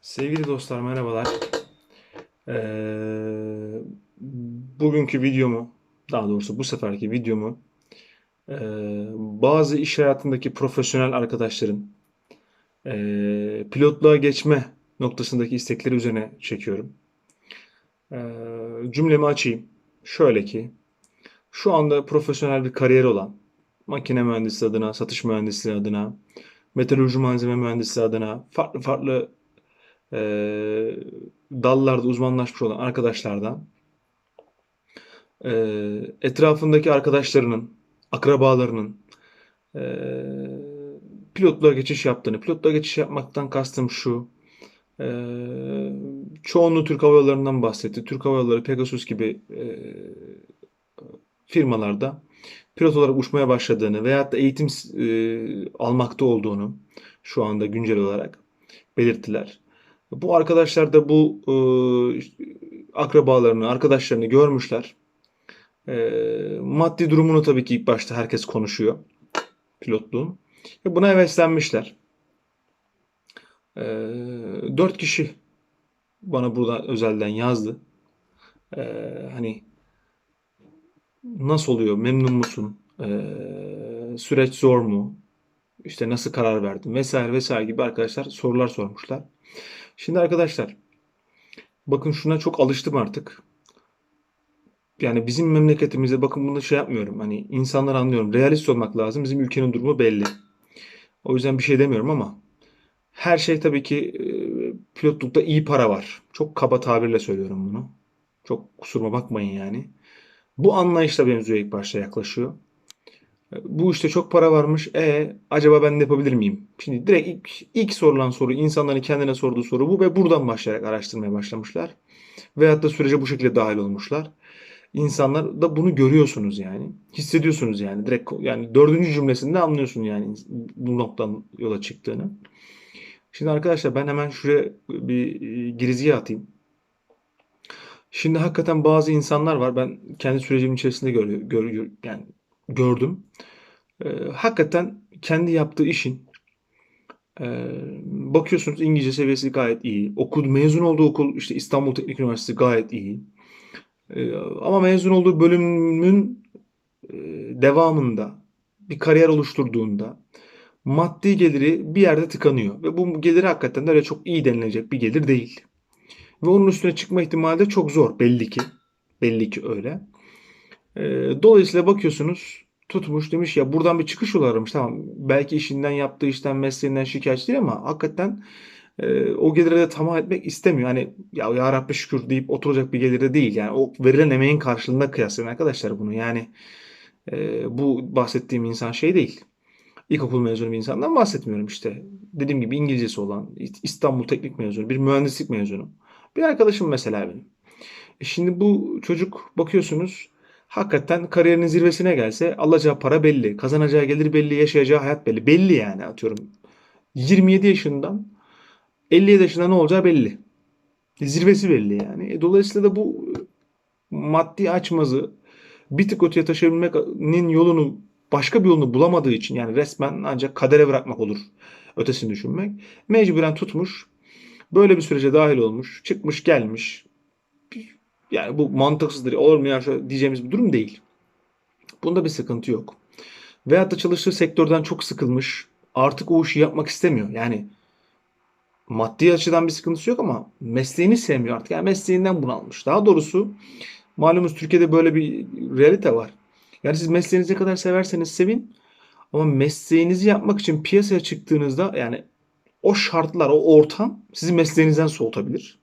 Sevgili dostlar merhabalar. Ee, bugünkü videomu, daha doğrusu bu seferki videomu ee, bazı iş hayatındaki profesyonel arkadaşların ee, pilotluğa geçme noktasındaki istekleri üzerine çekiyorum. Ee, cümlemi açayım. Şöyle ki, şu anda profesyonel bir kariyer olan, makine mühendisliği adına, satış mühendisliği adına, metalurji malzeme mühendisliği adına farklı farklı e, dallarda uzmanlaşmış olan arkadaşlardan e, etrafındaki arkadaşlarının, akrabalarının e, pilotluğa geçiş yaptığını, pilotluğa geçiş yapmaktan kastım şu, e, çoğunluğu Türk Hava Yolları'ndan bahsetti. Türk Hava Yolları, Pegasus gibi e, firmalarda pilot olarak uçmaya başladığını veyahut da eğitim e, almakta olduğunu şu anda güncel olarak belirttiler. Bu arkadaşlar da bu e, akrabalarını, arkadaşlarını görmüşler. E, maddi durumunu tabii ki ilk başta herkes konuşuyor pilotluğun. Ve buna heveslenmişler. E, dört kişi bana burada özelden yazdı. E, hani nasıl oluyor, memnun musun, e, süreç zor mu, işte nasıl karar verdin vesaire vesaire gibi arkadaşlar sorular sormuşlar. Şimdi arkadaşlar bakın şuna çok alıştım artık. Yani bizim memleketimizde bakın bunu şey yapmıyorum. Hani insanlar anlıyorum. Realist olmak lazım. Bizim ülkenin durumu belli. O yüzden bir şey demiyorum ama her şey tabii ki e, pilotlukta iyi para var. Çok kaba tabirle söylüyorum bunu. Çok kusuruma bakmayın yani. Bu anlayışla benziyor ilk başta yaklaşıyor. Bu işte çok para varmış. E acaba ben de yapabilir miyim? Şimdi direkt ilk, ilk sorulan soru, insanların kendine sorduğu soru bu ve buradan başlayarak araştırmaya başlamışlar. Veyahut da sürece bu şekilde dahil olmuşlar. İnsanlar da bunu görüyorsunuz yani. Hissediyorsunuz yani. Direkt yani dördüncü cümlesinde anlıyorsun yani bu noktadan yola çıktığını. Şimdi arkadaşlar ben hemen şuraya bir e, girizgi atayım. Şimdi hakikaten bazı insanlar var. Ben kendi sürecim içerisinde gör, gör, yani gördüm. E, hakikaten kendi yaptığı işin e, bakıyorsunuz İngilizce seviyesi gayet iyi. Okul mezun olduğu okul işte İstanbul Teknik Üniversitesi gayet iyi. E, ama mezun olduğu bölümün e, devamında bir kariyer oluşturduğunda maddi geliri bir yerde tıkanıyor ve bu geliri hakikaten de öyle çok iyi denilecek bir gelir değil. Ve onun üstüne çıkma ihtimali de çok zor belli ki. Belli ki öyle. E, dolayısıyla bakıyorsunuz tutmuş demiş ya buradan bir çıkış yolu aramış. Tamam belki işinden yaptığı işten mesleğinden şikayetçi değil ama hakikaten e, o gelire de tamah etmek istemiyor. Hani ya, ya Rabbi şükür deyip oturacak bir gelire değil. Yani o verilen emeğin karşılığında kıyaslayın arkadaşlar bunu. Yani e, bu bahsettiğim insan şey değil. İlkokul mezunu bir insandan bahsetmiyorum işte. Dediğim gibi İngilizcesi olan İstanbul Teknik mezunu, bir mühendislik mezunu. Bir arkadaşım mesela benim. E şimdi bu çocuk bakıyorsunuz hakikaten kariyerinin zirvesine gelse alacağı para belli, kazanacağı gelir belli, yaşayacağı hayat belli. Belli yani atıyorum. 27 yaşından 57 yaşında ne olacağı belli. Zirvesi belli yani. E, dolayısıyla da bu maddi açmazı bir tık öteye taşıyabilmenin yolunu başka bir yolunu bulamadığı için yani resmen ancak kadere bırakmak olur ötesini düşünmek. Mecburen tutmuş. Böyle bir sürece dahil olmuş. Çıkmış gelmiş. Yani bu mantıksızdır. Mu ya diyeceğimiz bir durum değil. Bunda bir sıkıntı yok. Veyahut da çalıştığı sektörden çok sıkılmış. Artık o işi yapmak istemiyor. Yani maddi açıdan bir sıkıntısı yok ama mesleğini sevmiyor artık. Yani mesleğinden bunalmış. Daha doğrusu malumunuz Türkiye'de böyle bir realite var. Yani siz mesleğinizi ne kadar severseniz sevin ama mesleğinizi yapmak için piyasaya çıktığınızda yani o şartlar, o ortam sizi mesleğinizden soğutabilir.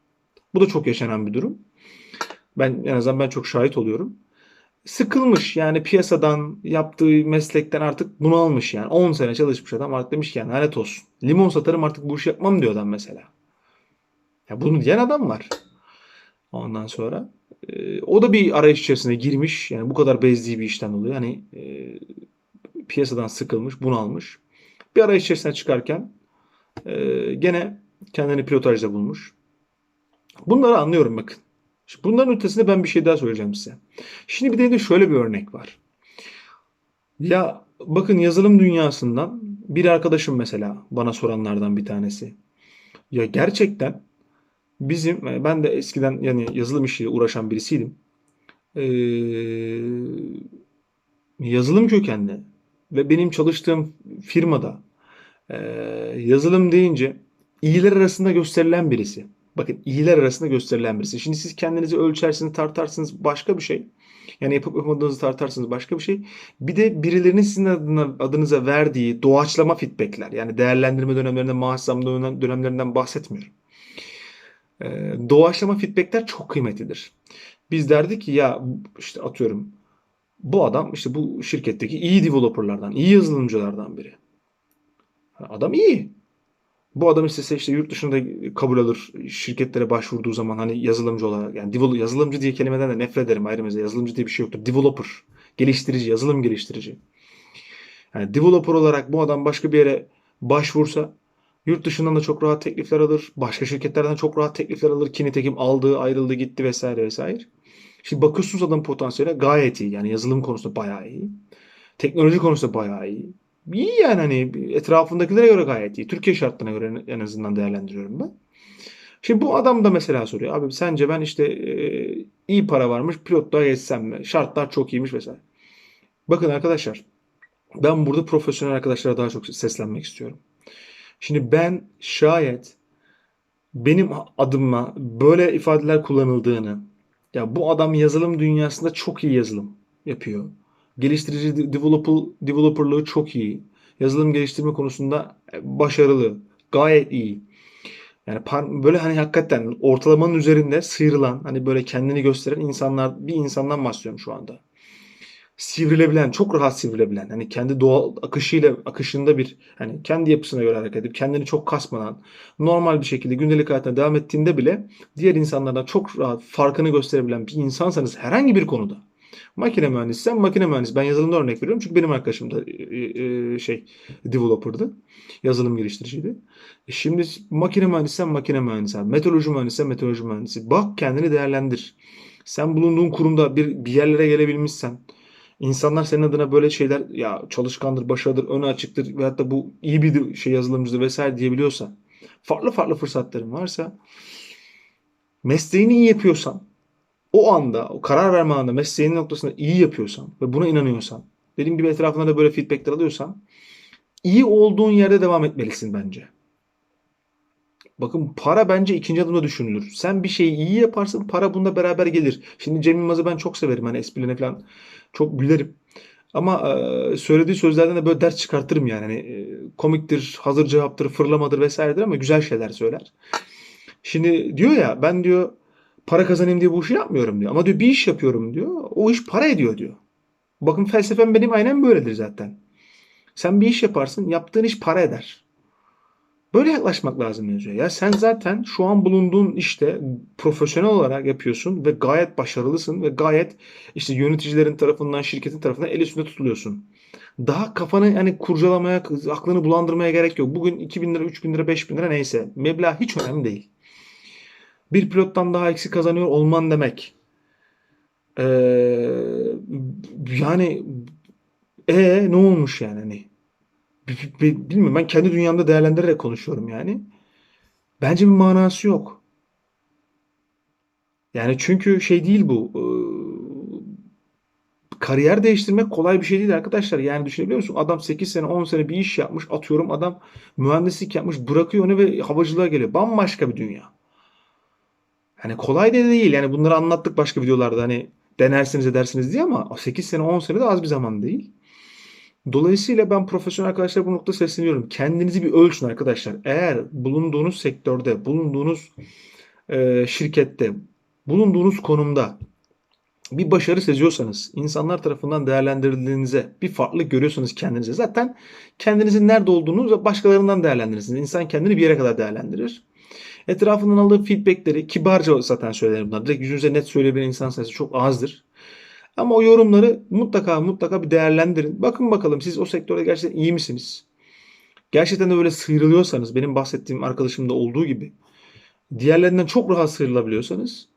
Bu da çok yaşanan bir durum. Ben en azından ben çok şahit oluyorum. Sıkılmış yani piyasadan, yaptığı meslekten artık bunalmış yani. 10 sene çalışmış adam artık demiş ki yani lanet olsun. Limon satarım artık bu işi yapmam diyor adam mesela. Ya bunu diyen adam var. Ondan sonra e, o da bir arayış içerisine girmiş. Yani bu kadar bezdiği bir işten dolayı. Hani e, piyasadan sıkılmış, bunalmış. Bir arayış içerisine çıkarken e, gene kendini pilotajda bulmuş. Bunları anlıyorum bakın. Bunların ötesinde ben bir şey daha söyleyeceğim size. Şimdi bir de şöyle bir örnek var. Ya bakın yazılım dünyasından bir arkadaşım mesela bana soranlardan bir tanesi. Ya gerçekten bizim ben de eskiden yani yazılım işiyle uğraşan birisiydim. Ee, yazılım kökenli ve benim çalıştığım firmada e, yazılım deyince iyiler arasında gösterilen birisi. Bakın iyiler arasında gösterilen birisi. Şimdi siz kendinizi ölçersiniz, tartarsınız başka bir şey. Yani yapıp yapmadığınızı tartarsınız başka bir şey. Bir de birilerinin sizin adına, adınıza verdiği doğaçlama feedbackler. Yani değerlendirme dönemlerinde, maaş zam dönem- dönemlerinden bahsetmiyorum. Ee, doğaçlama feedbackler çok kıymetlidir. Biz derdik ki ya işte atıyorum bu adam işte bu şirketteki iyi developerlardan, iyi yazılımcılardan biri. Adam iyi. Bu adam istese işte yurt dışında kabul alır şirketlere başvurduğu zaman hani yazılımcı olarak yani devel- yazılımcı diye kelimeden de nefret ederim ayrı mesele. Yazılımcı diye bir şey yoktur. Developer, geliştirici, yazılım geliştirici. Yani developer olarak bu adam başka bir yere başvursa yurt dışından da çok rahat teklifler alır. Başka şirketlerden çok rahat teklifler alır. Ki nitekim aldı, ayrıldı, gitti vesaire vesaire. Şimdi bakıyorsunuz adamın potansiyeli gayet iyi. Yani yazılım konusunda bayağı iyi. Teknoloji konusunda bayağı iyi. İyi yani hani etrafındakilere göre gayet iyi. Türkiye şartlarına göre en azından değerlendiriyorum ben. Şimdi bu adam da mesela soruyor. Abi sence ben işte e, iyi para varmış pilotluğa geçsem mi? Şartlar çok iyiymiş vesaire. Bakın arkadaşlar ben burada profesyonel arkadaşlara daha çok seslenmek istiyorum. Şimdi ben şayet benim adıma böyle ifadeler kullanıldığını ya bu adam yazılım dünyasında çok iyi yazılım yapıyor. Geliştirici de- developer, developerlığı çok iyi. Yazılım geliştirme konusunda e, başarılı. Gayet iyi. Yani böyle hani hakikaten ortalamanın üzerinde sıyrılan hani böyle kendini gösteren insanlar bir insandan bahsediyorum şu anda. Sivrilebilen, çok rahat sivrilebilen, hani kendi doğal akışıyla akışında bir hani kendi yapısına göre hareket edip kendini çok kasmadan normal bir şekilde gündelik hayatına devam ettiğinde bile diğer insanlardan çok rahat farkını gösterebilen bir insansanız herhangi bir konuda makine mühendisiysen makine mühendisi. Ben yazılımda örnek veriyorum çünkü benim arkadaşım da e, e, şey developer'dı. Yazılım geliştiriciydi. E Şimdi makine mühendisiysen makine mühendisi. abi. Meteoroloji mühendisiysen meteoroloji mühendisi. Bak kendini değerlendir. Sen bulunduğun kurumda bir, bir yerlere gelebilmişsen insanlar senin adına böyle şeyler ya çalışkandır, başarılıdır, önü açıktır veyahut da bu iyi bir şey yazılımcıdır vesaire diyebiliyorsa farklı farklı fırsatların varsa mesleğini iyi yapıyorsan o anda, o karar verme anında mesleğinin noktasında iyi yapıyorsan ve buna inanıyorsan, dediğim gibi etrafında da böyle feedbackler alıyorsan, iyi olduğun yerde devam etmelisin bence. Bakın para bence ikinci adımda düşünülür. Sen bir şeyi iyi yaparsın, para bunda beraber gelir. Şimdi Cem Yılmaz'ı ben çok severim. Hani esprilerine falan çok gülerim. Ama e, söylediği sözlerden de böyle ders çıkartırım yani. Hani, e, komiktir, hazır cevaptır, fırlamadır vesairedir ama güzel şeyler söyler. Şimdi diyor ya ben diyor para kazanayım diye bu işi yapmıyorum diyor. Ama diyor bir iş yapıyorum diyor. O iş para ediyor diyor. Bakın felsefem benim aynen böyledir zaten. Sen bir iş yaparsın, yaptığın iş para eder. Böyle yaklaşmak lazım yazıyor. Ya sen zaten şu an bulunduğun işte profesyonel olarak yapıyorsun ve gayet başarılısın ve gayet işte yöneticilerin tarafından, şirketin tarafından el üstünde tutuluyorsun. Daha kafanı yani kurcalamaya, aklını bulandırmaya gerek yok. Bugün 2000 lira, 3000 lira, 5000 lira neyse. Meblağ hiç önemli değil. Bir pilottan daha eksik kazanıyor olman demek. Ee, yani e ne olmuş yani hani? Bilmiyorum ben kendi dünyamda değerlendirerek konuşuyorum yani. Bence bir manası yok. Yani çünkü şey değil bu. e, kariyer değiştirmek kolay bir şey değil arkadaşlar. Yani düşünebiliyor musun? Adam 8 sene 10 sene bir iş yapmış. Atıyorum adam mühendislik yapmış. Bırakıyor onu ve havacılığa geliyor. Bambaşka bir dünya. Hani kolay da değil. Yani bunları anlattık başka videolarda. Hani denersiniz edersiniz diye ama 8 sene 10 sene de az bir zaman değil. Dolayısıyla ben profesyonel arkadaşlara bu noktada sesleniyorum. Kendinizi bir ölçün arkadaşlar. Eğer bulunduğunuz sektörde, bulunduğunuz e, şirkette, bulunduğunuz konumda bir başarı seziyorsanız, insanlar tarafından değerlendirildiğinize, bir farklılık görüyorsanız kendinize zaten kendinizin nerede olduğunu başkalarından değerlendirirsiniz. İnsan kendini bir yere kadar değerlendirir. Etrafından aldığı feedbackleri kibarca zaten söylerim bunlar. Direkt yüzünüze net söyleyebilen insan sayısı çok azdır. Ama o yorumları mutlaka mutlaka bir değerlendirin. Bakın bakalım siz o sektörde gerçekten iyi misiniz? Gerçekten de böyle sıyrılıyorsanız benim bahsettiğim arkadaşımda olduğu gibi diğerlerinden çok rahat sıyrılabiliyorsanız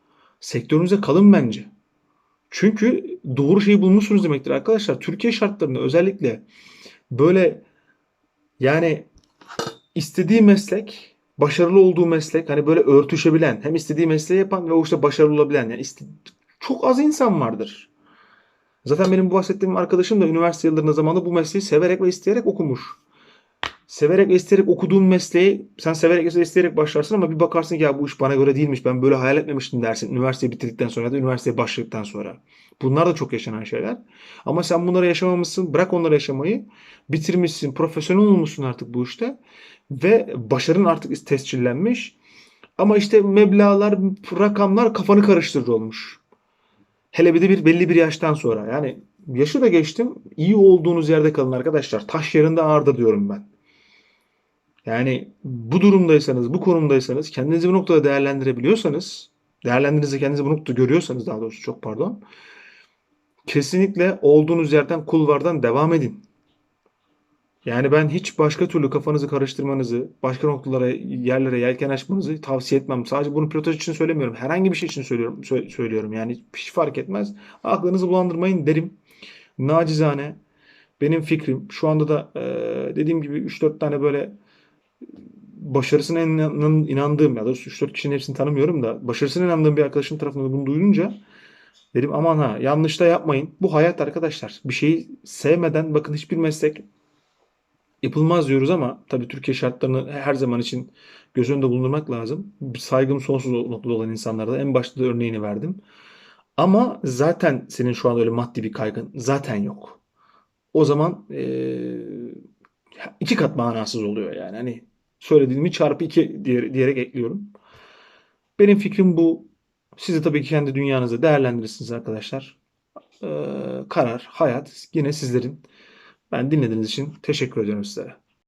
sektörünüze kalın bence. Çünkü doğru şeyi bulmuşsunuz demektir arkadaşlar. Türkiye şartlarında özellikle böyle yani istediği meslek başarılı olduğu meslek hani böyle örtüşebilen hem istediği mesleği yapan ve o işte başarılı olabilen yani çok az insan vardır. Zaten benim bu bahsettiğim arkadaşım da üniversite yıllarında zamanında bu mesleği severek ve isteyerek okumuş. Severek ve isteyerek okuduğun mesleği sen severek ve isteyerek başlarsın ama bir bakarsın ki ya bu iş bana göre değilmiş. Ben böyle hayal etmemiştim dersin. Üniversiteyi bitirdikten sonra ya da üniversiteye başladıktan sonra. Bunlar da çok yaşanan şeyler. Ama sen bunları yaşamamışsın. Bırak onları yaşamayı. Bitirmişsin. Profesyonel olmuşsun artık bu işte. Ve başarın artık tescillenmiş. Ama işte meblağlar, rakamlar kafanı karıştırır olmuş. Hele bir de bir belli bir yaştan sonra. Yani yaşı da geçtim. İyi olduğunuz yerde kalın arkadaşlar. Taş yerinde ağırdır diyorum ben. Yani bu durumdaysanız, bu konumdaysanız, kendinizi bu noktada değerlendirebiliyorsanız, değerlendirdiğinizde kendinizi bu noktada görüyorsanız daha doğrusu çok pardon. Kesinlikle olduğunuz yerden kulvardan devam edin. Yani ben hiç başka türlü kafanızı karıştırmanızı, başka noktalara, yerlere yelken açmanızı tavsiye etmem. Sadece bunu pilotaj için söylemiyorum. Herhangi bir şey için söylüyorum. sö- söylüyorum. Yani hiç fark etmez. Aklınızı bulandırmayın derim. Nacizane benim fikrim. Şu anda da eee, dediğim gibi 3-4 tane böyle başarısına inan- inandığım ya da 3-4 kişinin hepsini tanımıyorum da başarısına inandığım bir arkadaşım tarafından bunu duyunca dedim aman ha yanlış da yapmayın. Bu hayat arkadaşlar. Bir şeyi sevmeden bakın hiçbir meslek yapılmaz diyoruz ama tabii Türkiye şartlarını her zaman için göz önünde bulundurmak lazım. Saygım sonsuz noktada olan insanlara da en başta da örneğini verdim. Ama zaten senin şu an öyle maddi bir kaygın zaten yok. O zaman eee, iki kat manasız oluyor yani. Hani söylediğimi çarpı iki diye- diyerek ekliyorum. Benim fikrim bu. Siz de tabii ki kendi dünyanızda değerlendirirsiniz arkadaşlar. Eee, karar, hayat yine sizlerin. Ben dinlediğiniz için teşekkür ediyorum sizlere.